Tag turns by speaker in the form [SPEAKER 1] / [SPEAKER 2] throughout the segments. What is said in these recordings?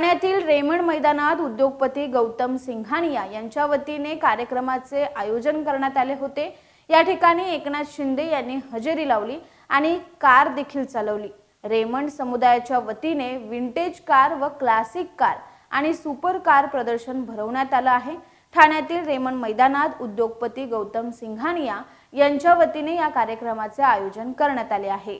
[SPEAKER 1] ठाण्यातील रेमंड मैदानात उद्योगपती गौतम सिंघानिया यांच्या वतीने कार्यक्रमाचे आयोजन करण्यात आले होते. या ठिकाणी एकनाथ शिंदे यांनी हजेरी लावली आणि कार देखील चालवली. रेमंड समुदायाच्या वतीने विंटेज कार व क्लासिक कार आणि सुपर कार प्रदर्शन भरवण्यात आलं आहे. ठाण्यातील रेमंड मैदानात उद्योगपती गौतम सिंघानिया यांच्या वतीने या कार्यक्रमाचे आयोजन करण्यात आले आहे.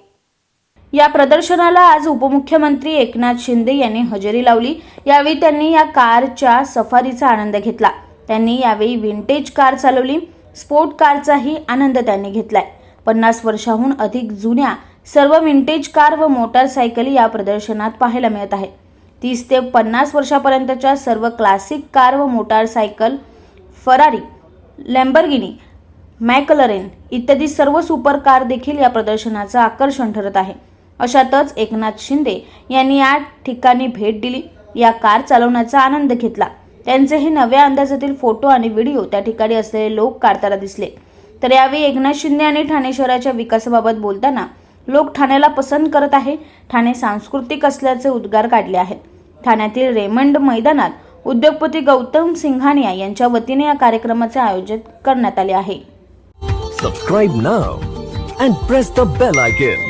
[SPEAKER 1] या प्रदर्शनाला आज उपमुख्यमंत्री एकनाथ शिंदे यांनी हजेरी लावली. यावेळी त्यांनी या कारच्या सफारीचा आनंद घेतला. त्यांनी यावेळी विंटेज कार चालवली. स्पोर्ट कारचाही आनंद त्यांनी घेतलाय. पन्नास वर्षाहून अधिक जुन्या सर्व विंटेज कार व मोटारसायकली या प्रदर्शनात पाहायला मिळत आहे. तीस ते पन्नास वर्षापर्यंतच्या सर्व क्लासिक कार व मोटारसायकल फरारी लॅम्बर्गिनी मॅकलरेन इत्यादी सर्व सुपर कार देखील या प्रदर्शनाचं आकर्षण ठरत आहे. अशातच एकनाथ शिंदे यांनी या ठिकाणी भेट दिली. या कार चालवण्याचा आनंद घेतला. त्यांचे हे नव्या अंदाजातील फोटो आणि व्हिडिओ त्या ठिकाणी असलेले लोक काढताना दिसले. तर यावेळी एकनाथ शिंदे यांनी ठाणे शहराच्या विकासाबाबत बोलताना लोक ठाण्याला पसंत करत आहे. ठाणे सांस्कृतिक असल्याचे उद्गार काढले आहेत. ठाण्यातील रेमंड मैदानात उद्योगपती गौतम सिंघानिया यांच्या वतीने या कार्यक्रमाचे आयोजन करण्यात आले आहे.
[SPEAKER 2] Subscribe now and press the bell icon.